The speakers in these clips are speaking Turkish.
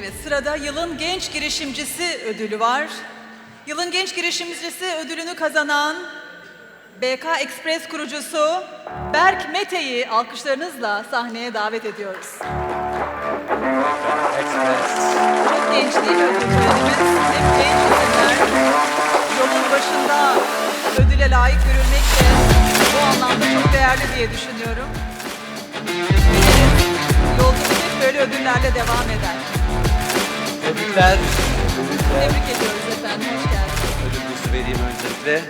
Evet sırada yılın genç girişimcisi ödülü var. Yılın genç girişimcisi ödülünü kazanan BK Express kurucusu Berk Mete'yi alkışlarınızla sahneye davet ediyoruz. Çok genç değil mi ödül törenimiz? Hep genç isimler. Yolun başında ödüle layık görülmek de bu anlamda çok değerli diye düşünüyorum. Yolculuk hep böyle ödüllerle devam eder. Tebrikler. Tebrik ediyoruz efendim, hoş geldiniz. Ödülünüzü vereyim öncelikle.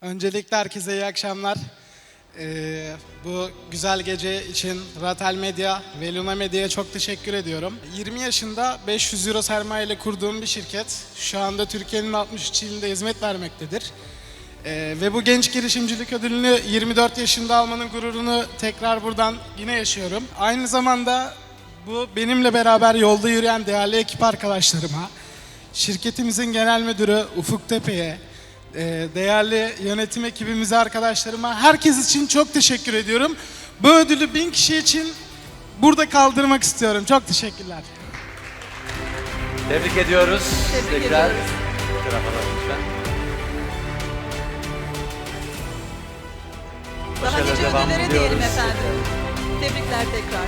Öncelikle herkese iyi akşamlar. Ee, bu güzel gece için Ratel Medya ve Luna Medya'ya çok teşekkür ediyorum. 20 yaşında 500 euro sermaye ile kurduğum bir şirket. Şu anda Türkiye'nin 63 ilinde hizmet vermektedir. Ee, ve bu genç girişimcilik ödülünü 24 yaşında almanın gururunu tekrar buradan yine yaşıyorum. Aynı zamanda bu benimle beraber yolda yürüyen değerli ekip arkadaşlarıma, şirketimizin genel müdürü Ufuk Tepe'ye, e, değerli yönetim ekibimize, arkadaşlarıma, herkes için çok teşekkür ediyorum. Bu ödülü bin kişi için burada kaldırmak istiyorum. Çok teşekkürler. Tebrik ediyoruz. Tebrik Tekrar. ediyoruz. Daha Başarılar nice devam ödüllere diliyoruz. diyelim efendim. Tebrikler tekrar.